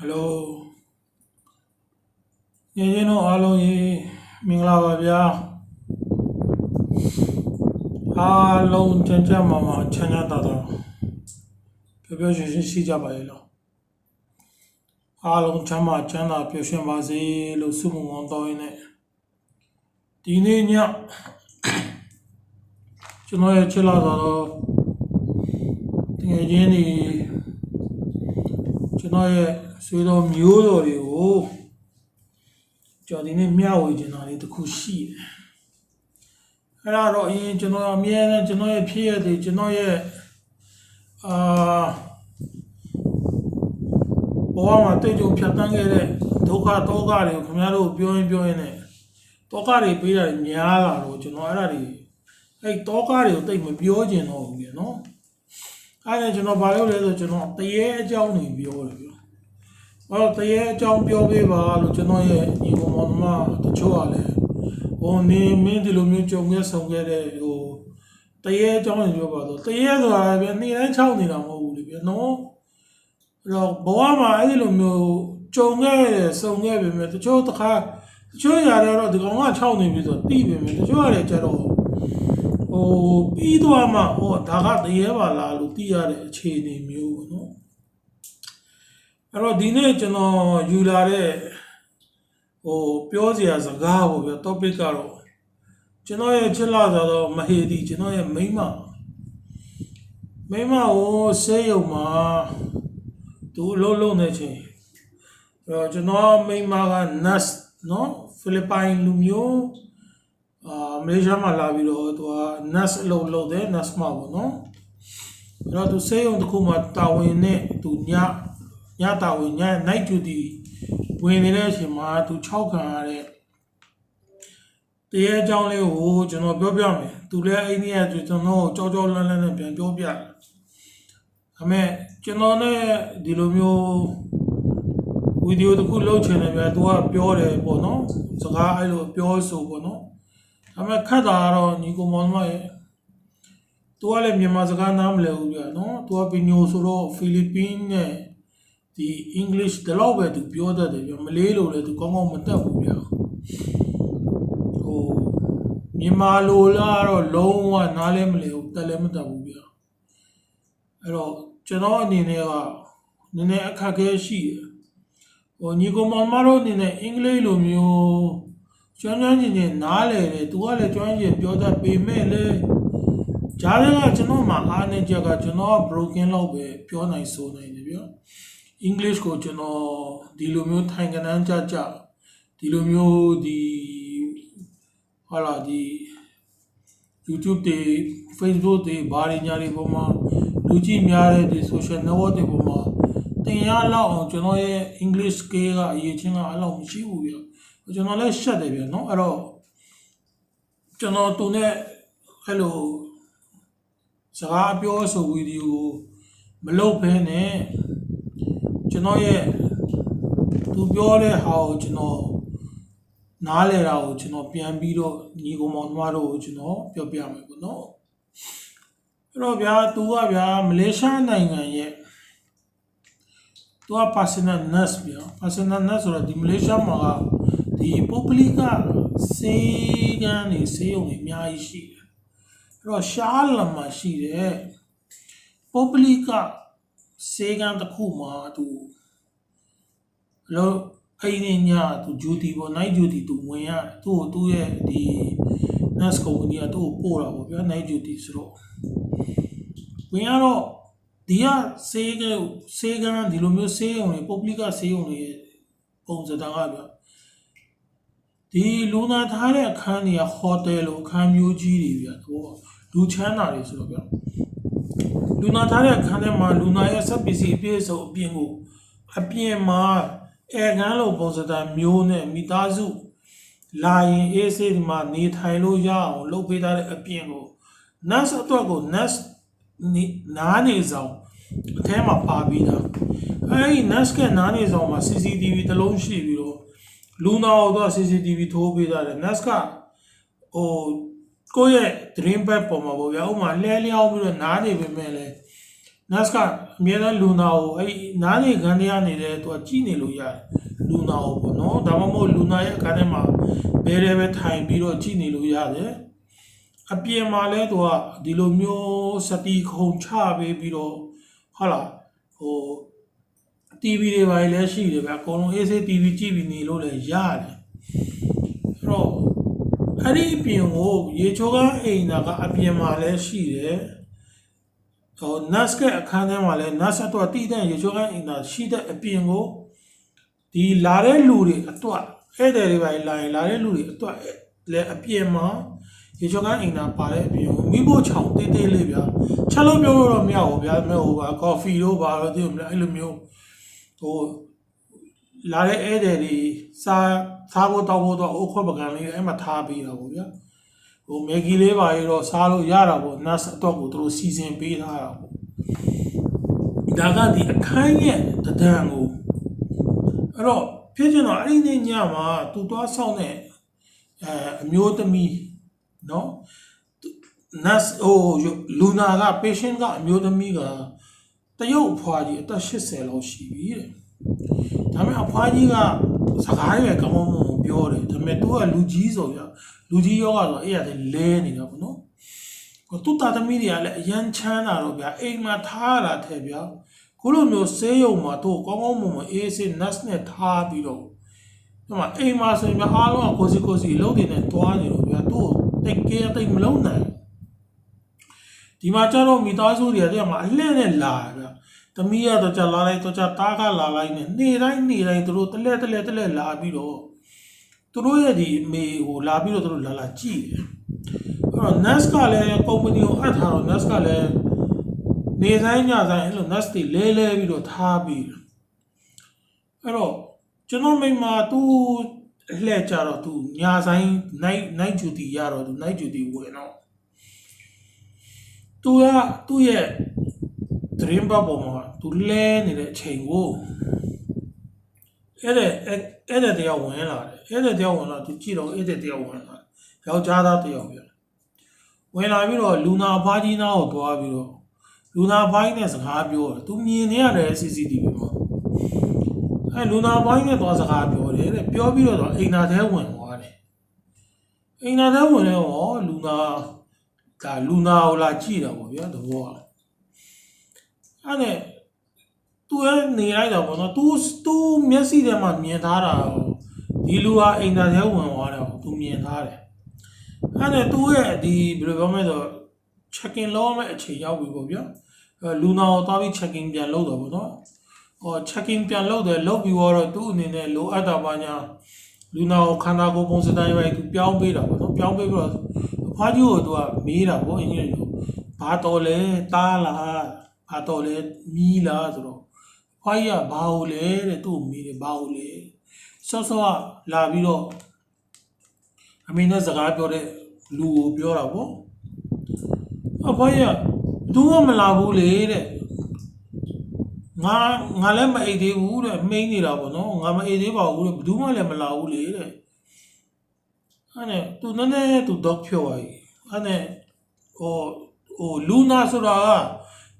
ဟယ်လိုညီချင်းတို့အားလုံးရေမင်္ဂလာပါဗျာအားလုံးကြံကြမှာမှာချမ်းချမ်းသာသာပျော်ပျော်ရွှင်ရွှင်ရှိကြပါရဲ့လို့အားလုံးချမ်းသာချမ်းသာပျော်ရွှင်ပါစေလို့ဆုမွန်ကောင်းတောင်းရင်းနဲ့ဒီနေ့ညကျွန်တော်ရဲ့ချစ်လာတော်တကယ်ချင်းဒီ ကျွန်တော်ရဲ့ဆွေတော်မျိုးတော်တွေကိုကျွန်တော်ဒီနေ့မျှဝေချင်တာလေးတစ်ခုရှိတယ်။အဲ့ဒါတော့အရင်ကျွန်တော်အမြဲတမ်းကျွန်တော်ရဲ့ဖြစ်ရတဲ့ကျွန်တော်ရဲ့အာဘဝမှာတိတ်ကြုံဖြတ်တန်းခဲ့တဲ့ဒုက္ခတောကတွေကိုခင်ဗျားတို့ပြောရင်ပြောရင်လည်းတောကတွေပေးတာတွေများလာတော့ကျွန်တော်အဲ့ဒါတွေအဲ့တောကတွေကိုတိတ်မပြောချင်တော့ဘူးပြန်နော်။ အဲ့ဒါကျွန်တော်ဘာလုပ်လဲဆိုကျွန်တော်တရေအကြောင်းတွေပြောတယ်ပြော။အဲ့တော့တရေအကြောင်းပြောပေးပါလို့ကျွန်တော်ရဲ့ညီကောင်မောင်နှမတချို့ကလည်းဟိုနေမင်းဒီလိုမျိုးကြုံခဲ့ဆုံခဲ့တဲ့ဟိုတရေအကြောင်းတွေပြောပါတော့တရေဆိုတာပြန်နေတိုင်းချောင်းနေတာမဟုတ်ဘူးလေပြန်နော်။အဲ့တော့ဘဝမှာအဲ့ဒီလိုမျိုးကြုံခဲ့တဲ့ဆုံခဲ့ပြီမဲ့တချို့တစ်ခါတချို့ຢာတွေတော့ဒီကောင်ကချောင်းနေပြီဆိုတော့တိပြီမဲ့တချို့ရတယ်ကျတော့ဟို ပြီးသွားမှဟောဒါကတရေပါလားလို့သိရတဲ့အခြေအနေမျိုးပေါ့နော်အဲ့တော့ဒီနေ့ကျွန်တော်ယူလာတဲ့ဟိုပြောစရာစကားပေါ့ဗျာ topic ကတော့ကျွန်တော်ရဲ့ချစ်လာဆိုတော့မဟေဒီကျွန်တော်ရဲ့မိန်းမမိန်းမကိုဆေးရုံမှာသူအလုံးလုံးနေချင်းအဲ့တော့ကျွန်တော်မိန်းမက nurse နော်ဖိလစ်ပိုင်လူမျိုး အာမလေးရှားမှာလာပြီးတော့သူက nurse အလုပ်လုပ်တယ် nurse မှာပေါ့နော်အဲ့တော့သူဆေးရုံတစ်ခုမှာတာဝန်နဲ့သူညညတာဝန်ည night duty ဝင်နေတဲ့အချိန်မှာသူ6ခံရတဲ့တရားအကြောင်းလေးကိုကျွန်တော်ပြောပြမယ်သူလည်းအိန္ဒိယကျွန်တော်ကိုကြောက်ကြောက်လန့်လန့်နဲ့ပြန်ပြောပြတယ်အမေကျွန်တော်နဲ့ဒီလိုမျိုးဗီဒီယိုတစ်ခုလုပ်ချင်တယ်ဗျာသူကပြောတယ်ပေါ့နော်စကားအဲ့လိုပြောဆိုပေါ့နော် ဒါပေမဲ့ခတ်တာကတော့ညီကိုမောင်မရဲ့သူကလည်းမြန်မာစကားနားမလည်ဘူးပြနော်သူကပီညိုဆိုတော့ဖိလစ်ပင်းနဲ့ဒီ English ဒီလောက်ပဲသူပြောတတ်တယ်ပြမလေးလို့လည်းသူကောင်းကောင်းမတတ်ဘူးပြဟိုမြန်မာလိုလားတော့လုံးဝနားလည်းမလည်ဘူးတက်လည်းမတတ်ဘူးပြအဲ့တော့ကျွန်တော်အနေနဲ့ကနည်းနည်းအခက်အခဲရှိတယ်ဟိုညီကိုမောင်မတို့အနေနဲ့အင်္ဂလိပ်လိုမျိုး ကျွမ်းကျွမ်းကျင်ကျင်နားလေတယ်သူကလည်းကျွမ်းကျင်ပြောတတ်ပေမဲ့လည်းဂျားတွေကကျွန်တော်မှာအားနေချက်ကကျွန်တော်က broken လောက်ပဲပြောနိုင်ဆိုနိုင်တယ်ဗျာ English ကိုကျွန်တော်ဒီလိုမျိုးထိုင်ကနန်းကြကြဒီလိုမျိုးဒီဟာလာဒီ YouTube တွေ Facebook တွေဘာတွေညာတွေပေါ်မှာလူကြည့်များတဲ့ဒီ social network တွေပေါ်မှာတင်ရလောက်အောင်ကျွန်တော်ရဲ့ English scale ကအရေးချင်းကအလောက်မရှိဘူးဗျာ ကျွန်တော်လည်းရှက်တယ်ပြောနော်အဲ့တော့ကျွန်တော်သူနဲ့အဲ့လိုစကားပြောဆိုဝီဒီယိုမလုပ်ဘဲနဲ့ကျွန်တော်ရဲ့သူပြောတဲ့ဟာကိုကျွန်တော်နားလဲတာကိုကျွန်တော်ပြန်ပြီးတော့ညီကောင်မောင်နှမတို့ကိုကျွန်တော်ပြောပြမယ်ပေါ့နော်အဲ့တော့ဗျာသူကဗျာမလေးရှားနိုင်ငံရဲ့သူက personal nurse ဗျာ personal nurse ဆိုတာဒီမလေးရှားမှာက ဒီပုဂ္ဂလိကစေကန်းနေစေုံတွေအများကြီးရှိတယ်အဲ့တော့ရှားလမှာရှိတယ်ပုဂ္ဂလိကစေကန်းတစ်ခုမှာသူလောအိနေညသူ duty ပေါ့ night duty သူဝင်ရသူ့ကိုသူ့ရဲ့ဒီ nurse company ကသူ့ကိုပို့တာပေါ့ဗျာ night duty ဆိုတော့ဝင်ရတော့ဒီကစေကစေကန်းဒီလိုမျိုးစေုံတွေပုဂ္ဂလိကစေုံတွေရဲ့ပုံစံတာကဗျာ ဒီလူနာထားတဲ့အခန်းတွေကဟိုတယ်လိုအခန်းမျိုးကြီးတွေဗျာဟိုလူချမ်းသာတွေဆိုတော့ဗျာလူနာထားတဲ့အခန်းထဲမှာလူနာရဲ့စက်ပစ္စည်းအပြည့်စုံအပြင်ကိုအပြင်မှာအဲကန်းလိုပုံစံမျိုးနဲ့မိသားစုလာရင်အေးဆေးဒီမှာနေထိုင်လို့ရအောင်လုပ်ပေးထားတဲ့အပြင်ကို nurse အတွက်ကို nurse နားနေဆောင်အထဲမှာပါပြီးတာအဲဒီ nurse ကနားနေဆောင်မှာ CCTV တစ်လုံးရှိပြီးတော့ လူနာတော့ CCTV ထိုးပေးတာတယ် NAS ကဟိုကိုယ့်ရဲ့ dream bed ပေါ်မှာပေါ့ဗျာဥမာလဲလျောင်းပြီးတော့နားနေပေမဲ့လည်း NAS ကအမြဲတမ်းလူနာကိုအဲ့ဒီနားနေခန်းထဲကနေလဲသူကကြည့်နေလို့ရတယ်လူနာကိုပေါ့နော်ဒါမှမဟုတ်လူနာရဲ့အခန်းထဲမှာဘဲရဲပဲထိုင်ပြီးတော့ကြည့်နေလို့ရတယ်အပြင်မှာလဲသူကဒီလိုမျိုးစတီခုံချပေးပြီးတော့ဟုတ်လားဟို TV တွေပါလေရှိတယ်ဗျအကုန်လုံး AC TV ကြည့်ပြီးနေလို့လည်းရတယ်အဲ့တော့အဲ့ဒီအပြင်ကိုရေချိုးကအိမ်သာကအပြင်မှာလည်းရှိတယ်ဟို NAS ကအခန်းထဲမှာလည်း NAS တော့တည်တဲ့ရေချိုးကအိမ်သာရှိတဲ့အပြင်ကိုဒီလာတဲ့လူတွေအတွက်ဧည့်သည်တွေပါလာရင်လာတဲ့လူတွေအတွက်လည်းအပြင်မှာရေချိုးကအိမ်သာပါတဲ့အပြင်ကိုမိဖို့ချောင်တေးသေးလေးဗျာချက်လို့ပြောလို့တော့မရဘူးဗျာမဟုတ်ပါကော်ဖီတို့ပါတော့ဒီလိုမျိုးအဲ့လိုမျိုး ဟိုလာတဲ့ဧည့်သည်တွေစားစားဖို့တောက်ဖို့တော့အုတ်ခွက်ပကံလေးအဲ့မှာထားပေးတာပေါ့ဗျာဟိုမက်ဂီလေးပါရတော့စားလို့ရတာပေါ့နတ်တော့ကိုသူတို့စီစဉ်ပေးထားတာပေါ့ဒါကဒီအခန်းရဲ့တဒံကိုအဲ့တော့ဖြစ်ချင်တော့အဲ့ဒီနေ့ညမှာသူသွားဆောင်တဲ့အဲအမျိုးသမီးเนาะ nurse ဟိုလူနာက patient ကအမျိုးသမီးက တရုတ်အဖွားကြီးအသက်80လောက်ရှိပြီတဲ့ဒါပေမဲ့အဖွားကြီးကစကားတွေကောင်းကောင်းမွန်မွန်ပြောတယ်ဒါပေမဲ့သူကလူကြီးဆိုရလူကြီးယောဂဆိုအဲ့ရတယ်လဲနေတာပေါ့နော်ဟိုသူတာသမီးတွေကလည်းအရန်ချမ်းတာတော့ဗျာအိမ်မှာထားရတာထဲဗျာခုလိုမျိုးဆေးရုံမှာသူ့ကောင်းကောင်းမွန်မွန်အေးဆေး nurse နဲ့ထားပြီးတော့ဒီမှာအိမ်မှာဆိုရင်ဗျာအားလုံးကကိုစီကိုစီလုံးနေနဲ့တွားနေလို့ဗျာသူ့ကိုတိတ်ကဲတိတ်မလုံးနိုင်ဘူး ဒီမှာကျတော့မိသားစုတွေကတည်းကမှအလှည့်နဲ့လာကြ။သမီးရတော့ကြလာလိုက်တော့ကြတားကလာလိုက်နဲ့နေတိုင်းနေတိုင်းသူတို့တလဲတလဲတလဲလာပြီးတော့သူတို့ရဲ့ဒီအမေဟိုလာပြီးတော့သူတို့လာလာကြည့်တယ်။အဲ့တော့ NAS ကလည်းကုမ္ပဏီကိုအပ်ထားတော့ NAS ကလည်းနေဆိုင်ညဆိုင်အဲ့လို NAS တွေလဲလဲပြီးတော့ထားပြီးတယ်။အဲ့တော့ကျွန်တော်မိမသူ့အလှည့်ကြတော့သူညာဆိုင် night night duty ရတော့သူ night duty ဝင်တော့ သူကသူ့ရဲ့သတင်းပတ်ပေါ်မှာသူလဲနေတဲ့အချိန်ကိုအဲ့ဒါအဲ့အဲ့ဒါတရားဝင်လာတယ်အဲ့ဒါတရားဝင်လာသူကြည့်တော့အဲ့ဒါတရားဝင်လာယောက်ျားသားတရားပြန်ဝင်လာပြီးတော့လူနာအဖားကြီးနာကိုတွားပြီးတော့လူနာအဖားကြီးနဲ့စကားပြောတယ်သူမြင်နေရတယ် CCTV မှာအဲ့လူနာအဖားကြီးနဲ့တွားစကားပြောတယ်တဲ့ပြောပြီးတော့အိမ်နာထဲဝင်သွားတယ်အိမ်နာထဲဝင်တော့လူနာ ဒါလူနာကိုလာကြည့်တာပေါ့ဗျာသဘောကအဲ့ဒါသူကနေလိုက်တာပေါ့နော်သူသူမျက်စိထဲမှာမြင်ထားတာဒီလူဟာအိမ်သားထဲဝင်သွားတယ်သူမြင်ထားတယ်အဲ့ဒါသူရဲ့ဒီဘယ်လိုပြောမလဲဆို check in လုပ်ရမယ့်အချိန်ရောက်ပြီပေါ့ဗျာအဲလူနာကိုသွားပြီး check in ပြန်လုပ်တော့ပေါ့နော်ဟော check in ပြန်လုပ်တယ်လုပ်ပြီးတော့သူ့အနေနဲ့လိုအပ်တာပါညာလူနာကိုခန္ဓာကိုယ်ပုံစံတိုင်းပဲသူပြောင်းပေးတာပေါ့နော်ပြောင်းပေးပြီးတော့အ ဖွားကြီးကိုသူကမေးတာပေါ့အင်ကြီးတို့ဘာတော်လဲတားလားဘာတော်လဲမီးလားဆိုတော့အဖွားကြီးကဘာ ਉ လဲတဲ့သူ့ကိုမေးတယ်ဘာ ਉ လဲဆော့ဆော့ကလာပြီးတော့အမေနဲ့စကားပြောတဲ့လူကိုပြောတာပေါ့အဖွားကြီးကဘူးမှမလာဘူးလေတဲ့ငါငါလည်းမအိတ်သေးဘူးတဲ့မိန်းနေတာပေါ့နော်ငါမအိတ်သေးပါဘူးတဲ့ဘူးမှလည်းမလာဘူးလေတဲ့ အဲ့နဲ့သူနည်းနည်းသူတော့ဖြောသွားပြီအဲ့နဲ့ဟိုဟိုလူနာဆိုတာက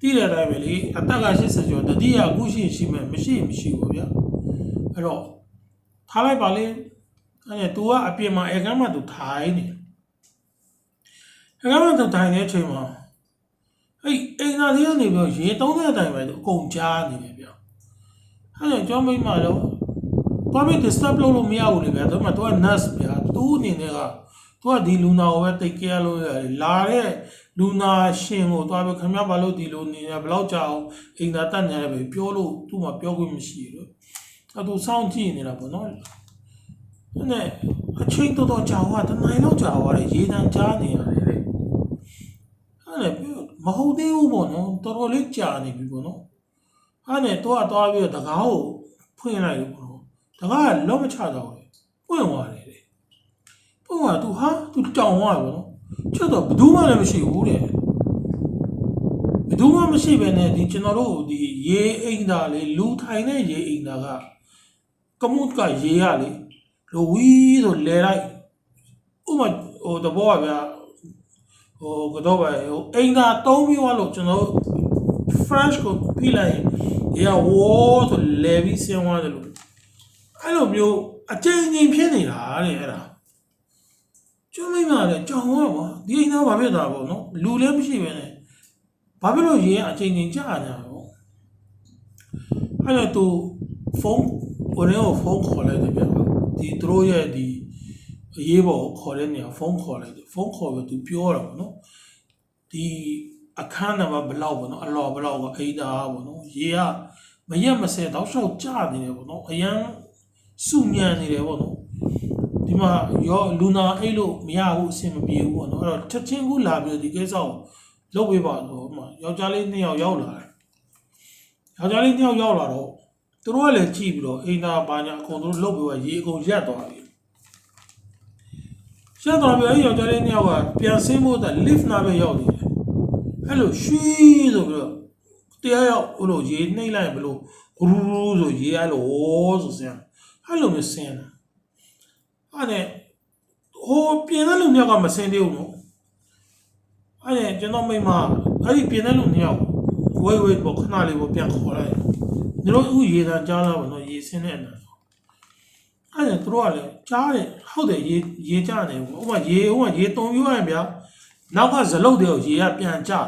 တိတဲ့အတိုင်းပဲလေအသက်က80ကျော်တတိယအခုရှိရှိမှမရှိမရှိဘူးဗျာအဲ့တော့ထားလိုက်ပါလေအဲ့နဲ့ तू ကအပြင်မှာအေကမ်းမှာ तू ထိုင်နေအေကမ်းမှာ तू ထိုင်နေတဲ့အချိန်မှာအဲ့အိမ်သားလေးကနေပြီးတော့ရေသုံးတဲ့အတိုင်းပဲ तू အကုန်ကြားနေတယ်ဗျာအဲ့နဲ့ကျောင်းမိန်းမတော့ ဘာဖြစ် disturb လုပ်လို့မရဘူးလေဗျာဒါပေမဲ့ तू က nurse ဗျာ तू အနေနဲ့က तू ကဒီလူနာကိုပဲ take care လုပ်ရတယ်လာတဲ့လူနာရှင်ကိုသွားပြီးခင်ဗျားဘာလို့ဒီလိုနေရဘယ်လောက်ကြာအောင်အိမ်သာတက်နေရပဲပြောလို့သူ့မှာပြောခွင့်မရှိဘူးအဲ तू စောင့်ကြည့်နေတာပေါ့နော်အဲ့နဲ့အချိန်တော်တော်ကြာသွားတနိုင်လောက်ကြာသွားတယ်ရေတံကြားနေရတယ်လေအဲ့နဲ့ပြောမဟုတ်သေးဘူးပေါ့နော်တော်တော်လေးကြာနေပြီပေါ့နော်အဲ့နဲ့ तू ကသွားပြီးတော့တကားကိုဖွင့်လိုက်လို့ပေါ့နော် တကားကလောမချတော့လေပွင့်သွားတယ်လေပွင့်သွားသူဟာသူတောင်သွားတယ်ဗောနော်ချွတ်တော့ဘယ်သူမှလည်းမရှိဘူးတဲ့ဘယ်သူမှမရှိပဲနဲ့ဒီကျွန်တော်တို့ဒီရေအိမ်သားလေလူထိုင်တဲ့ရေအိမ်သားကကမုတ်ကရေရလေလိုဝီးဆိုလဲလိုက်ဥမာဟိုတဘောကဗျာဟိုကတော့ပဲဟိုအိမ်သားသုံးပြီးသွားလို့ကျွန်တော်တို့ fresh ကိုဖိလိုက်ရင်ဒီကဝေါ်ဆိုလဲပြီးဆင်းသွားတယ်လို့ အဲ့လိုမျိုးအကျဉ်းချင်းဖြစ်နေတာတဲ့အဲ့ဒါကျွမ်းမိမလည်းကြောင်တော့ကွာဒီအိမ်သားဘာဖြစ်တာပေါ့နော်လူလည်းမရှိပဲနဲ့ဘာဖြစ်လို့ရေကအကျဉ်းချင်းကြာနေတာပေါ့အဲ့တော့သူဖုန်းကိုလည်းဖုန်းခေါ်လိုက်တယ်ဗျဒီသူတို့ရဲ့ဒီအရေးပေါ်ကိုခေါ်တဲ့နေရာဖုန်းခေါ်လိုက်တယ်ဖုန်းခေါ်ပြီးသူပြောတာပေါ့နော်ဒီအခန်းနံပါတ်ဘယ်လောက်ပေါ့နော်အလော်ဘယ်လောက်ကအိဒါပေါ့နော်ရေကမရက်မစဲတော့ရှောက်ကြနေတယ်ပေါ့နော်အရန် စုညံနေတယ်ပေါ့နော်ဒီမှာရောလူနာအိတ်လို့မရဘူးအဆင်မပြေဘူးပေါ့နော်အဲ့တော့ချက်ချင်းခုလာပြီးဒီကိစ္စကိုလုပ်ပေးပါတော့ဟိုမှာယောက်ျားလေးနှစ်ယောက်ရောက်လာတယ်ယောက်ျားလေးနှစ်ယောက်ရောက်လာတော့သူတို့ကလည်းကြည့်ပြီးတော့အိမ်သားဘာညာအကုန်သူတို့လုပ်ပြီးတော့ရေအကုန်ရက်သွားပြီရက်သွားပြီးအဲ့ဒီယောက်ျားလေးနှစ်ယောက်ကပြန်ဆင်းဖို့အတွက် lift နာပဲရောက်နေတယ်အဲ့လိုရွှီဆိုပြီးတော့တရားရောက်ဟိုလိုရေနှိမ့်လိုက်ရင်ဘလို့ဂရူးဆိုရေအဲ့လိုဟောဆိုစမ်း အဲ့လိုမျိုးဆင်းတာအဲ့နဲ့ဟိုပြင်တဲ့လူမြောက်ကမဆင်းသေးဘူးနော်အဲ့နဲ့ကျွန်တော်မိမအဲ့ဒီပြင်တဲ့လူမြောက်ဝိတ်ဝိတ်ပေါ့ခဏလေးပေါ့ပြန်ခေါ်လိုက်ညီတို့အခုရေတန်းကြားလာပါတော့ရေဆင်းတဲ့အနာအဲ့ဒါသူတို့ကလည်းကြားတယ်ဟုတ်တယ်ရေရေကြနေဘူးဥပမာရေဥပမာရေတုံပြရရင်ဗျာနောက်ကဇလုတ်တွေကိုရေကပြန်ကျတော့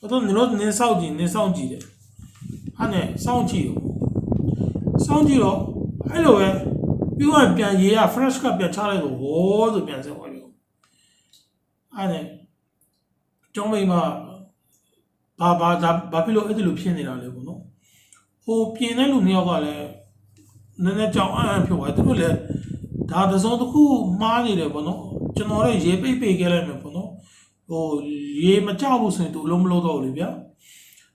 အဲ့တော့နင်တို့နင်းဆောက်ကြည့်နင်းဆောက်ကြည့်တယ်အဲ့နဲ့စောင့်ကြည့်တော့စောင့်ကြည့်တော့ အဲ့လိုပဲပြီးတော့ပြန်ရေက fresh ကပြန်ချလိုက်တော့ဟောဆိုပြန်ဆက်သွားပြီအဲ့နဲ့ကျောင်းမိမဘာဘာဒါဘာဖြစ်လို့အဲ့ဒီလိုဖြစ်နေတာလဲပေါ့နော်ဟိုပြင်တဲ့လူမျိုးကလည်းနည်းနည်းကြောင်အံ့အံ့ဖြစ်သွားတယ်သူတို့လည်းဒါတစ်စုံတစ်ခုမှားနေတယ်ပေါ့နော်ကျွန်တော်လည်းရေပိတ်ပိတ်ခဲ့လိုက်မယ်ပေါ့နော်ဟိုရေမကြောက်ဘူးဆိုရင်သူအလုံးမလုံးတော့ဘူးလေဗျာ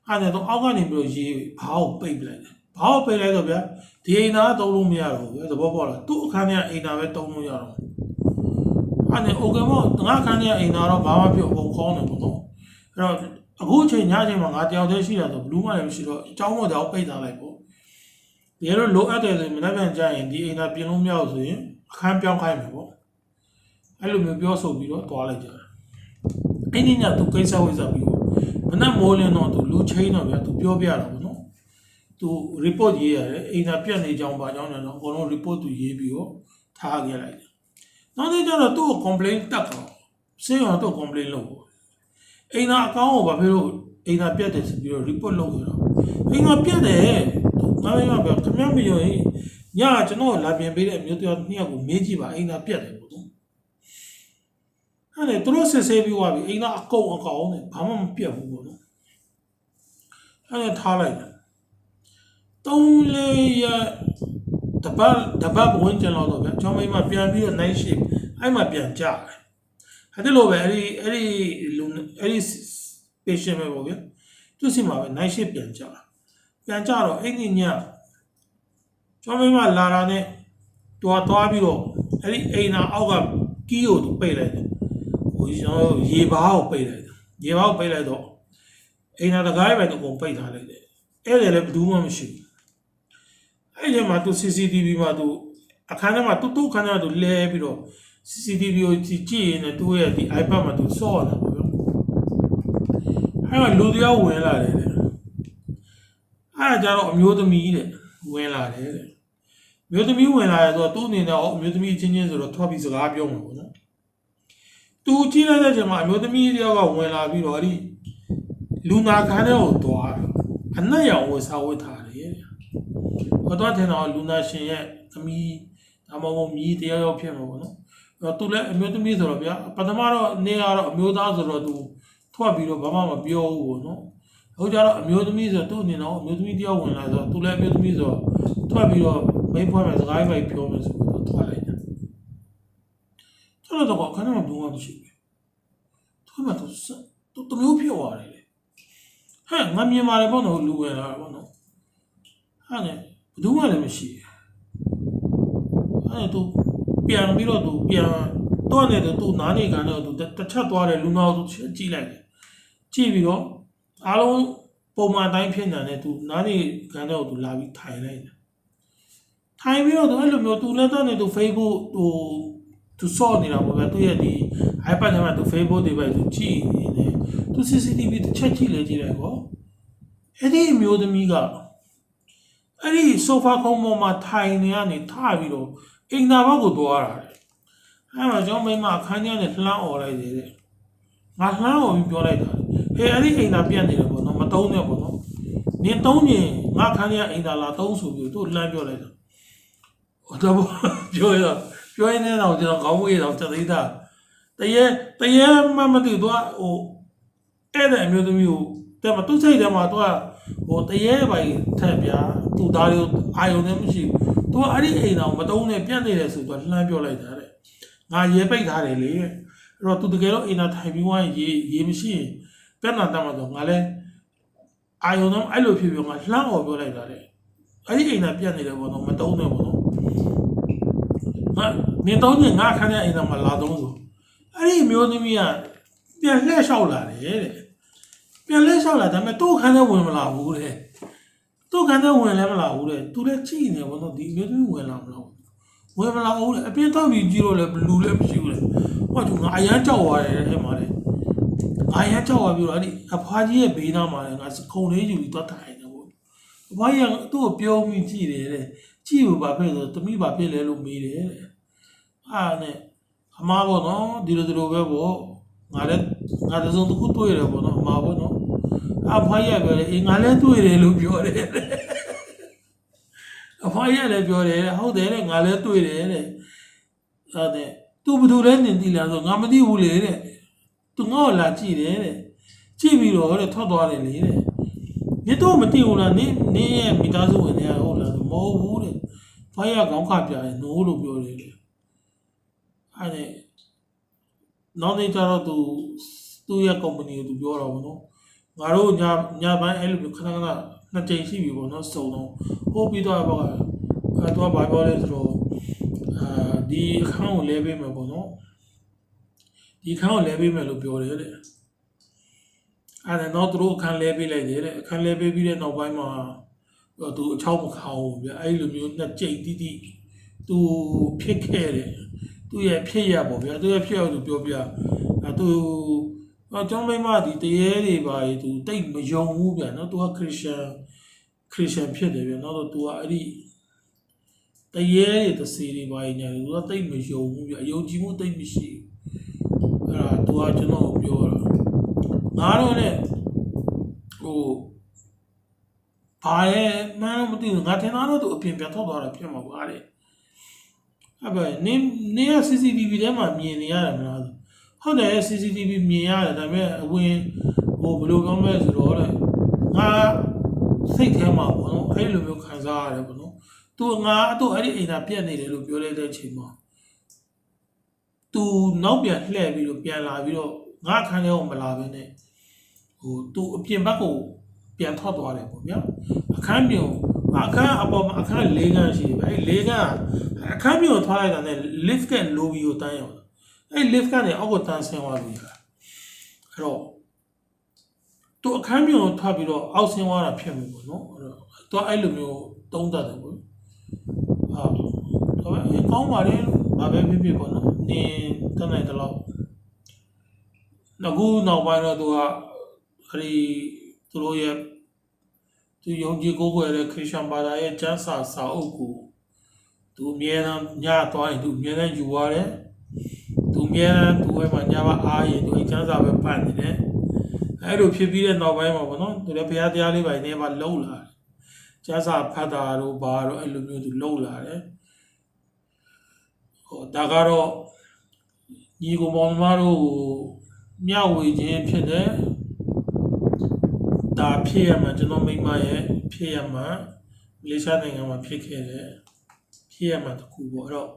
အဲ့ဒါတော့အောက်ကနေပြီးတော့ရေဘာကိုပိတ်ပလိုက်တယ်ဘာကိုပိတ်လိုက်တော့ဗျာ ဒီအိမ်သားတုံးလို့မရတော့ဘူးဗျာသဘောပေါက်လားသူ့အခန်းထဲကအိမ်သားပဲတုံးလို့ရတော့အဲ့ဒါโอเคမောငါအခန်းထဲကအိမ်သားတော့ဘာမှပြောအကုန်ကောင်းတယ်ပေါ့နော်အဲ့တော့အခုအချိန်ညအချိန်မှာငါတယောက်တည်းရှိတာဆိုဘလူးမလည်းမရှိတော့အเจ้าမို့တော့ပိတ်ထားလိုက်ပေါ့ဒီလိုလိုအပ်တယ်ဆိုရင်မနေ့ပြန်ကြရင်ဒီအိမ်သားပြင်လို့မရဘူးဆိုရင်အခန်းပြောင်းခိုင်းမယ်ပေါ့အဲ့လိုမျိုးပြောဆိုပြီးတော့တွားလိုက်ကြတယ် အဲ့ဒီညသူကိစ္စဝိစ္စပြီးတော့မနက်မိုးလင်းတော့သူလူချင်းတော့ဗျာသူပြောပြတာပေါ့နော် သူ report ရေးရတယ်အိမ်သာပြတ်နေကြောင်းပါကြောင်းလည်းတော့အကုန်လုံး report သူရေးပြီးတော့ထားခဲ့လိုက်တယ်နောက်နေ့ကျတော့သူ့ကို complain တက်တော့စေရောတော့ complain လုပ်ပေါ့အိမ်သာအကောင့်ကိုဘာဖြစ်လို့အိမ်သာပြတ်တယ်ဆိုပြီးတော့ report လုပ်ရတော့အိမ်သာပြတ်တယ်ငါလည်းပြောခမမပြောရင်ညကျွန်တော်လာပြင်ပေးတဲ့အမျိုးတရားနှစ်ယောက်ကိုမေးကြည့်ပါအိမ်သာပြတ်တယ်ပေါ့နော်အဲ့ဒါသူတို့စစ်ဆေးပြီးသွားပြီအိမ်သားအကုန်အကောင်နဲ့ဘာမှမပြတ်ဘူးပေါ့နော်အဲ့ဒါထားလိုက်တယ် တုံးလေးရတပတ်တပတ်ဝင်ကြတော့တော့ဗျကျွန်တော်မိမပြန်ပြီးတော့ night shift အဲ့မှာပြန်ကြတယ်အဲ့ဒီလိုပဲအဲ့ဒီအဲ့ဒီလူအဲ့ဒီ patient ပဲပေါ့ဗျသူစီမှာပဲ night shift ပြန်ကြပြန်ကြတော့အဲ့ဒီညကျွန်တော်မိမလာတာနဲ့တွားတွားပြီးတော့အဲ့ဒီအိမ်သားအောက်ကကီးကိုသူပိတ်လိုက်တယ်ဟိုကျွန်တော်ရေဘားကိုပိတ်လိုက်တယ်ရေဘားကိုပိတ်လိုက်တော့အိမ်သာတကားပဲတော့ပုံပိတ်ထားလိုက်တယ်အဲ့ဒါလည်းဘယ်သူမှမရှိဘူး အဲ့ဒီမှာသူ CCTV မှာသူအခန်းထဲမှာတူတူခန်းထဲမှာသူလဲပြီးတော့ CCTV ကိုကြည့်ကြည့်ရင်လည်းသူ့ရဲ့ဒီ iPad မှာသူစော့နေတာပေါ့ဗျအဲ့မှာလူတယောက်ဝင်လာတယ်တဲ့အဲ့ဒါကြတော့အမျိုးသမီးတဲ့ဝင်လာတယ်တဲ့မျိုးသမီးဝင်လာရဆိုတော့သူ့အနေနဲ့အမျိုးသမီးချင်းချင်းဆိုတော့ထွက်ပြီးစကားပြောမှာပေါ့နော်သူကြည့်လိုက်တဲ့အချိန်မှာအမျိုးသမီးတယောက်ကဝင်လာပြီးတော့အဲ့ဒီလူနာခန်းထဲကိုသွားတယ်အနက်ရောင်ဝတ်စားဝတ်ထား တယ်။ဘာတော့ထင်တော့လူနာရှင်ရဲ့သမီးဒါမှမဟုတ်မြီးတယောက်ယောက်ဖြစ်မှာပေါ့နော်။အဲ့တော့သူလည်းအမျိုးသမီးဆိုတော့ဗျာပထမတော့နေရတော့အမျိုးသားဆိုတော့သူထွက်ပြီးတော့ဘာမှမပြောဘူးပေါ့နော်။အခုကျတော့အမျိုးသမီးဆိုသူ့အနေနဲ့အမျိုးသမီးတယောက်ဝင်လာဆိုတော့သူလည်းအမျိုးသမီးဆိုတော့ထွက်ပြီးတော့မိဖွင့်မယ်စကားပဲပြောမယ်ဆိုတော့ထွက်လိုက်တယ်။ထွက်တော့ခဏမှဘူးမှမရှိဘူး။သူကမှသူစသူတမျိုးဖြစ်သွားတယ်လေဟဲ့ငါမြင်ပါတယ်ပေါ့နော်လူဝင်လာတာပေါ့နော်ဟာနဲ့ ဘယ်သူမှလည်းမရှိဘူးအဲ့သူပြန်ပြီးတော့သူပြန်တော့နေတယ်သူနားနေကန်တော့သူတစ်ချက်သွားတယ်လူနာကိုသူကြည့်လိုက်တယ်ကြည့်ပြီးတော့အားလုံးပုံမှန်တိုင်းဖြစ်နေတယ်သူနားနေကန်တော့သူလာပြီးထိုင်လိုက်တယ်ထိုင်ပြီးတော့သူအဲ့လိုမျိုးသူလည်းတော့နေသူ Facebook ဟိုသူစော့နေတာပေါ့ဗျာသူရဲ့ဒီ iPad ထဲမှာသူ Facebook တွေပဲသူကြည့်နေတယ်သူ CCTV တစ်ချက်ကြည့်လေကြည့်လိုက်ကောအဲ့ဒီအမျိုးသမီးက အဲ့ဒီဆိုဖာခုံပေါ်မှာထိုင်နေရနေထပြီးတော့အိမ်သာဘက်ကိုသွားတာတဲ့အဲ့မှာကျွန်တော်မိမအခန်းထဲနဲ့လှမ်းអော်လိုက်တယ်တဲ့ငါလှမ်းអော်ပြီးပြောလိုက်တာဟဲ့အဲ့ဒီအိမ်သာပြတ်နေတယ်ပေါ့နော်မတုံးနဲ့ပေါ့နော်နင်တုံးရင်ငါခန်းထဲအိမ်သာလာတုံးဆိုပြီးသူ့လှမ်းပြောလိုက်တာဟိုတော့ပြောရပြောရင်းတော့ကျွန်တော်ခေါင်းဝေးတော့တသိတာတရေတရေမှမသိတော့ဟိုအဲ့တဲ့အမျိုးသမီးကို တဲ့မှာသူ့စိတ်ထဲမှာသူကဟိုတရေပိုင်ထက်ဗျာသူသားလေးကိုအာယုံနဲ့မရှိဘူးသူကအဲ့ဒီအိမ်တော်မတုံးနဲ့ပြတ်နေတယ်ဆိုတော့လှမ်းပြောလိုက်တာတဲ့ငါရေပိတ်ထားတယ်လေတဲ့အဲ့တော့သူတကယ်တော့အိမ်တော်ထိုင်ပြီးွားရင်ရေရေမရှိရင်ပြတ်နာတတ်မှာတော့ငါလည်းအာယုံနဲ့အဲ့လိုဖြစ်ပြီးငါလှမ်းအောင်ပြောလိုက်တာတဲ့အဲ့ဒီအိမ်တော်ပြတ်နေတယ်ပေါ့နော်မတုံးနဲ့ပေါ့နော်ငါနေတော့ညငါခန်းတဲ့အိမ်တော်မှာလာတော့ဆိုအဲ့ဒီအမျိုးသမီးကပြန်လှည့်လျှောက်လာတယ်တဲ့ ပြန်လဲလျှောက်လာဒါပေမဲ့သူ့ခန်းထဲဝင်မလာဘူးတဲ့သူ့ခန်းထဲဝင်လည်းမလာဘူးတဲ့သူလည်းကြည့်နေဘောတော့ဒီအမျိုးသမီးဝင်လာမလားဝင်မလာဘူးတဲ့အပြင်တော့ပြီးကြည့်တော့လည်းဘလူလည်းမရှိဘူးလေဟောသူငါအရန်ကြောက်သွားတယ်အဲ့မှာလေအရန်ကြောက်သွားပြီးတော့အဲ့ဒီအဖွားကြီးရဲ့ဘေးနားမှာလည်းငါခုံလေးယူပြီးသွားထိုင်နေပေါ့အဖွားကြီးကသူ့ကိုပြောပြီးကြည့်တယ်တဲ့ကြည့်ဘူးဘာဖြစ်လို့တမိဘာဖြစ်လဲလို့မေးတယ်တဲ့အားနဲ့အမားပေါ့နော်ဒီလိုဒီလိုပဲပေါ့ငါလည်းငါတစ်စုံတစ်ခုတွေ့ရတယ်ပေါ့နော်အမားပေါ့နော် အဖွားရပြောတယ်အေးငါလည်းတွေ့တယ်လို့ပြောတယ်တဲ့အဖွားရလည်းပြောတယ်ဟုတ်တယ်တဲ့ငါလည်းတွေ့တယ်တဲ့အဲ့ဒါသူဘယ်သူလဲနင်သိလားဆိုငါမသိဘူးလေတဲ့သူငါ့ကိုလာကြည့်တယ်တဲ့ကြည့်ပြီးတော့တဲ့ထွက်သွားတယ်လေတဲ့你တော့မသိဘူးလားနင်နင်ရဲ့မိသားစုဝင်တွေကဟုတ်လားမဟုတ်ဘူးတဲ့ဖွားရကောင်းခါပြရင်နိုးလို့ပြောတယ်တဲ့အဲ့ဒါနောက်နေ့ကျတော့သူသူ့ရဲ့ company ကိုသူပြောတော့ဗောနော် ငါတို့ညညပိုင်းအဲ့လိုမျိုးခဏခဏနှစ်ကြိမ်ရှိပြီပေါ့နော်စုံတော့ဟိုးပြီးတော့ဘောကအဲတော့ဘာပြောလဲဆိုတော့အာဒီအခန်းကိုလဲပေးမယ်ပေါ့နော်ဒီအခန်းကိုလဲပေးမယ်လို့ပြောတယ်တဲ့အဲ့ဒါတော့သူတို့အခန်းလဲပေးလိုက်တယ်တဲ့အခန်းလဲပေးပြီးတဲ့နောက်ပိုင်းမှာတော့သူအချောင်းမခေါင်းဘူးဗျအဲ့လိုမျိုးနှစ်ကြိမ်တိတိသူဖြစ်ခဲ့တယ်သူရဲ့ဖြစ်ရပေါ့ဗျာသူရဲ့ဖြစ်ရသူပြောပြအဲသူ အဲကျွန်တော်မိမဒီတရေတွေပါရီသူတိတ်မယုံဘူးဗျာနော်သူကခရစ်ယာန်ခရစ်ယာန်ဖြစ်တယ်ဗျာနော်တော့သူကအဲ့ဒီတရေတွေတစီတွေပါရီညာသူကတိတ်မယုံဘူးဗျာအယုံကြည်မှုတိတ်မရှိဘူးအဲ့ဒါသူကကျွန်တော်ကိုပြောတာငါတော့ねဟိုဘာလဲမင်းမသိဘူးငါထင်တာတော့သူအပြင်ပြန်ထွက်သွားတာဖြစ်မှာပါတဲ့အဲ့ပဲနင်းနင်းက CCTV ထဲမှာမြင်နေရတယ်မလား ဟုတ်တယ် CCTV မြင်ရတယ်ဒါပေမဲ့အဝင်ဟိုဘယ်လိုပြောမလဲဆိုတော့တဲ့ငါစိတ်ထဲမှာပေါ့နော်အဲ့လိုမျိုးခံစားရတယ်ပေါ့နော်သူငါအတော့အဲ့ဒီအိမ်သာပြက်နေတယ်လို့ပြောလိုက်တဲ့အချိန်မှာသူနောက်ပြန်လှည့်ပြီးတော့ပြန်လာပြီးတော့ငါခန်းထဲကိုမလာဘဲနဲ့ဟိုသူအပြင်ဘက်ကိုပြန်ထွက်သွားတယ်ပေါ့ဗျာအခန်းပြင်ကိုအခန်းအပေါ်မှာအခန်း၄ခန်းရှိတယ်ဗျအဲ့၄ခန်းအခန်းပြင်ကိုထွက်လိုက်တာနဲ့ lift က lobby ကိုတန်းရောက် အဲ့ lift ကနေအောက်ကိုတန်းဆင်းသွားပြီအဲ့တော့သူအခန်းမြေကိုထွက်ပြီးတော့အောက်ဆင်းသွားတာဖြစ်မှာပေါ့နော်အဲ့တော့သူအဲ့လိုမျိုးတုံးတတ်တယ်ပေါ့ဟာဒါပေမဲ့ကောင်းပါလေဘာပဲဖြစ်ဖြစ်ပေါ့နော်နင်တတ်နိုင်တယ်လို့အခုနောက်ပိုင်းတော့သူကအဲ့ဒီသူတို့ရဲ့သူယုံကြည်ကိုးကွယ်တဲ့ခရစ်ယာန်ဘာသာရဲ့ကျမ်းစာစာအုပ်ကိုသူအမြဲတမ်းညသွားရင်သူအမြဲတမ်းယူရတယ် သူမြဲတမ်းသူ့ဘက်မှာညဘအားရင်သူအိမ်ချမ်းစာပဲပတ်နေတယ်အဲ့လိုဖြစ်ပြီးတဲ့နောက်ပိုင်းမှာပေါ့နော်သူလည်းဘုရားတရားလေးပိုင်းနေပါလှုပ်လာတယ်ကျမ်းစာဖတ်တာတို့ဘာတို့အဲ့လိုမျိုးသူလှုပ်လာတယ်ဟိုဒါကတော့ညီကိုမောင်နှမတို့ကိုမျှဝေခြင်းဖြစ်တယ်ဒါဖြစ်ရမှာကျွန်တော်မိမရဲ့ဖြစ်ရမှာမလေးရှားနိုင်ငံမှာဖြစ်ခဲ့တယ်ဖြစ်ရမှာတခုပေါ့အဲ့တော့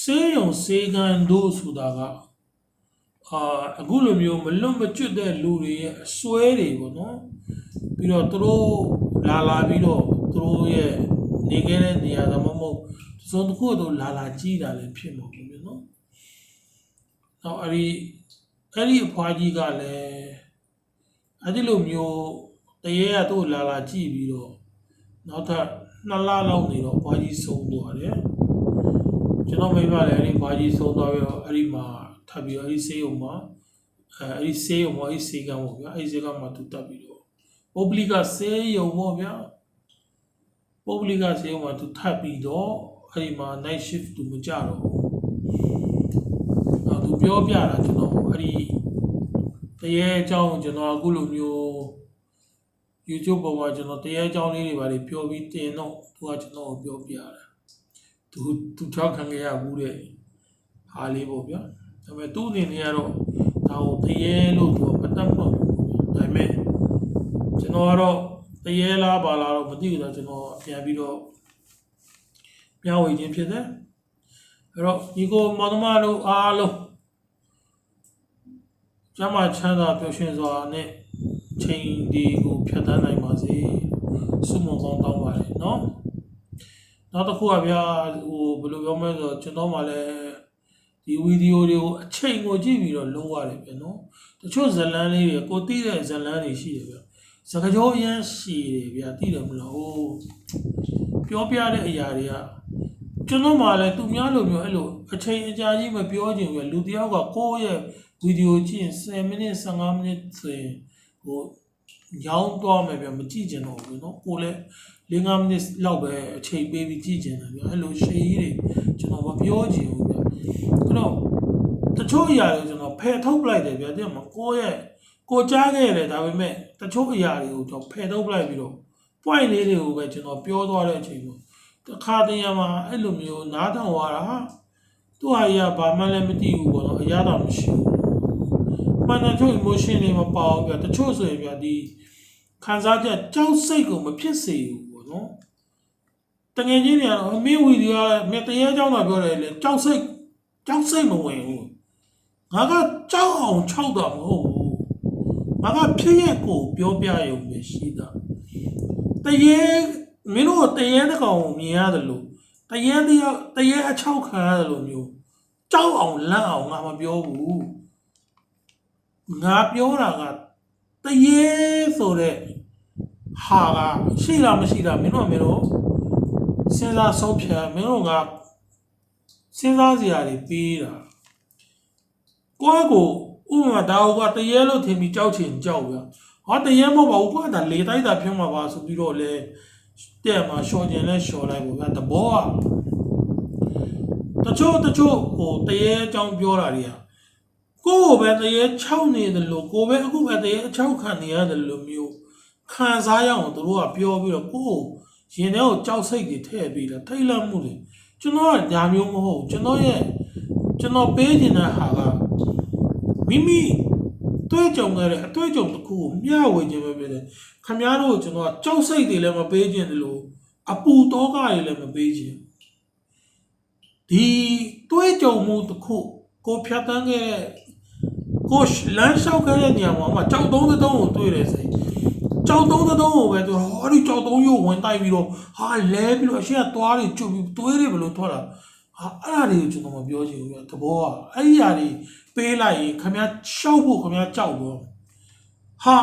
စေးရုံစေးကန်တို့ဆိုတာကအာအခုလိုမျိုးမလွတ်မကျွတ်တဲ့လူတွေရဲ့အစွဲတွေပေါ့နော်ပြီးတော့သူတို့လာလာပြီးတော့သူတို့ရဲ့နေခဲ့တဲ့နေရာသမမဟုတ်တစ်စုံတစ်ခုတော့လာလာကြည့်တာလည်းဖြစ်မှာပေါ့ဗျနော်။နောက်အဲ့ဒီအဲ့ဒီအဖွားကြီးကလည်းအဲ့ဒီလိုမျိုးတရေကသူ့ကိုလာလာကြည့်ပြီးတော့နောက်ထပ်နှစ်လလောက်နေတော့အဖွားကြီးဆုံးသွားတယ်။ ကျွန်တော်မိမလည်းအဲ့ဒီဘာကြီးဆုံးသွားပြီးတော့အဲ့ဒီမှာထပ်ပြီးတော့အဲ့ဒီဆေးရုံမှာအဲအဲ့ဒီဆေးရုံမှာအဲ့ဒီဆေးကံပေါ့ဗျာအဲ့ဒီဆေးကံမှာသူတက်ပြီးတော့ပုဂ္ဂလိကစေယုံပေါ့ဗျာပုဂ္ဂလိကစေယုံမှာသူထပ်ပြီးတော့အဲ့ဒီမှာ night shift သူမကြတော့ဘူးအဲ့သူပြောပြတာကျွန်တော်အဲ့ဒီတရေအကြောင်းကျွန်တော်အခုလိုမျိုး YouTube ပေါ်မှာကျွန်တော်တရေအကြောင်းလေးတွေပါလေပြောပြီးတင်တော့သူကကျွန်တော်ကိုပြောပြတာ သူသူထောက်ခံရဘူးတဲ့ဟာလေးပေါ့ဗျာဒါပေမဲ့သူ့အနေနဲ့ကတော့ဒါကိုတရေလို့သူမတတ်ဖို့ဒါပေမဲ့ကျွန်တော်ကတော့တရေလားပါလားတော့မသိဘူးတော့ကျွန်တော်ပြန်ပြီးတော့ပြောင်းဝေခြင်းဖြစ်တယ်အဲ့တော့ဒီကိုမောင်သမားတို့အားလုံးကျမချမ်းသာပျော်ရွှင်စွာနဲ့ချိန်ဒီကိုဖြတ်သန်းနိုင်ပါစေဆုမွန်ကောင်းတောင်းပါတယ်နော် နောက်တစ်ခုကဗျာဟိုဘယ်လိုပြောမလဲဆိုတော့ကျွန်တော်မှလည်းဒီဗီဒီယိုတွေကိုအချိန်ကိုကြည့်ပြီးတော့လုံးရတယ်ပြန်နော်တချို့ဇလန်းလေးတွေကိုတိတဲ့ဇလန်းတွေရှိတယ်ဗျစကားကြောရမ်းရှည်တယ်ဗျတိတယ်မလားဟိုပြောပြတဲ့အရာတွေကကျွန်တော်မှလည်းသူများလိုမျိုးအဲ့လိုအချိန်အကြာကြီးမပြောချင်ဘူးဗျလူတယောက်ကကိုယ့်ရဲ့ဗီဒီယိုကြည့်ရင်10မိနစ်15မိနစ်ဆိုရင်ဟို ရောင်းသွားမယ်ဗျမကြည့်ကျင်တော့ဘူးနော်ကိုလည်း၄၅မိနစ်လောက်ပဲအချိန်ပေးပြီးကြည့်ကျင်တယ်ဗျအဲ့လိုရှေ့ကြီးတွေကျွန်တော်မပြောချင်ဘူးဗျအဲ့တော့တချို့အရာတွေကျွန်တော်ဖယ်ထုတ်လိုက်တယ်ဗျတဲ့မှာကိုရဲ့ကိုကြားခဲ့ရတယ်ဒါပေမဲ့တချို့အရာတွေကိုကျွန်တော်ဖယ်ထုတ်လိုက်ပြီးတော့ point လေးတွေကိုပဲကျွန်တော်ပြောသွားတဲ့အချိန်မှာတခါတည်းမှာအဲ့လိုမျိုးနားထောင်ရတာသူ့ဟာရဘာမှလည်းမသိဘူးပေါ့နော်အရာတော့မရှိဘူးမှန်တယ်ချို့ emotion တွေမပေါအောင်ပြတချို့ဆိုရင်ပြဒီ ခံစားချက်ကြောက်စိတ်ကိုမဖြစ်စေဘူးပေါ့နော်တကယ်ကြီးတွေကတော့အမေဝီဒီယိုကမြေတရေကြောင်းတော့ပြောတယ်လေကြောက်စိတ်ကြောက်စိတ်မဝင်ဘူးငါကကြောက်အောင်ခြောက်တာမဟုတ်ဘူးငါကဖြစ်ရက်ကိုပြောပြရုံပဲရှိတာတရေမင်းတို့တရေတကောင်ကိုမြင်ရတယ်လို့တရေတယောက်တရေအချောက်ခံရတယ်လို့မျိုးကြောက်အောင်လန့်အောင်ငါမပြောဘူးငါပြောတာက တရေဆိုတဲ့ဟာကရှိလားမရှိလားမင်းတို့ကမင်းတို့စဉ်းစားဆုံးဖြတ်မင်းတို့ကစဉ်းစားစရာတွေပေးတာကိုယ့်ကိုဥပမာဒါဟိုကတရေလို့ထင်ပြီးကြောက်ချင်ကြောက်ဗျာဟောတရေမဟုတ်ပါဘူးကွာဒါလေတိုက်တာဖြုံးမှာပါဆိုပြီးတော့လေတဲ့မှာရှော်ကျင်လဲရှော်လိုက်ပေါ့ဗျာတဘောကတချို့တချို့ဟိုတရေအကြောင်းပြောတာတွေက ကိုယ့်ကိုပဲတရေ6နေတယ်လို့ကိုယ်ပဲအခုပဲတရေ6ခံနေရတယ်လို့မျိုးခံစားရအောင်သူတို့ကပြောပြီးတော့ကိုယ့်ကိုရင်ထဲကိုကြောက်စိတ်တွေထည့်ပြီးတော့ထိတ်လန့်မှုတွေကျွန်တော်ကညာမျိုးမဟုတ်ဘူးကျွန်တော်ရဲ့ကျွန်တော်ပေးနေတဲ့ဟာကမိမိတွေ့ကြုံခဲ့တဲ့အတွေ့အကြုံတစ်ခုကိုမျှဝေခြင်းပဲဖြစ်တယ်ခမများတို့ကျွန်တော်ကကြောက်စိတ်တွေလည်းမပေးခြင်းတယ်လို့အပူတောကတွေလည်းမပေးခြင်းဒီတွေ့ကြုံမှုတစ်ခုကိုဖြတ်တန်းခဲ့တဲ့ ကိုလမ်းလျှောက်ခဲ့တဲ့နေရာမှာမှကြောက်တုံးတုံးကိုတွေ့တယ်ဆိုရင်ကြောက်တုံးတုံးကိုပဲသူဟောဒီကြောက်တုံးရုပ်ဝင်တိုက်ပြီးတော့ဟာလဲပြီးတော့အရှိကသွားတွေကျွတ်ပြီးသွေးတွေဘယ်လိုထွက်လာဟာအဲ့ဒါတွေကိုကျွန်တော်မပြောချင်ဘူးပြတဘောကအဲ့ဒီအရာတွေပေးလိုက်ရင်ခမရရှောက်ဖို့ခမရကြောက်တော့ဟာ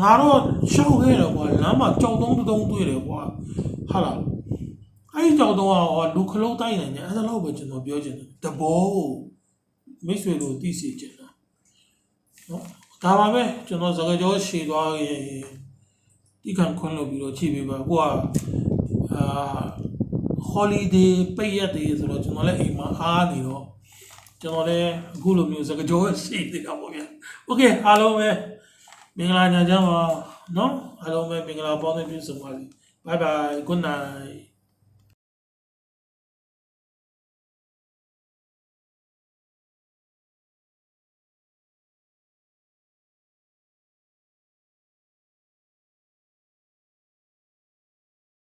ငါတော့ရှောက်ခဲ့တယ်ကွာလမ်းမှာကြောက်တုံးတုံးတွေ့တယ်ကွာဟာလားအဲ့ဒီကြောက်တုံးကဟောလူခလုံးတိုက်နိုင်တယ်အဲ့ဒါတော့ပဲကျွန်တော်ပြောချင်တယ်တဘောကိုမိတ်ဆွေတို့သိစေချင်တာ နော်ဒါပါပဲကျွန်တော်စကားကြောရှည်သွားရင်ဒီခံခွန်းလို့ပြီးတော့ချိန်ပေးပါကိုကအာ holiday ပိတ်ရက်တွေဆိုတော့ကျွန်တော်လည်းအိမ်မှာအားနေတော့ကျွန်တော်လည်းအခုလိုမျိုးစကားကြောရှည်နေတာပေါ့ဗျာ okay အားလုံးပဲမင်္ဂလာညချမ်းပါနော်အားလုံးပဲမင်္ဂလာပေါင်းသင်းပြည့်စုံပါစေ bye bye good night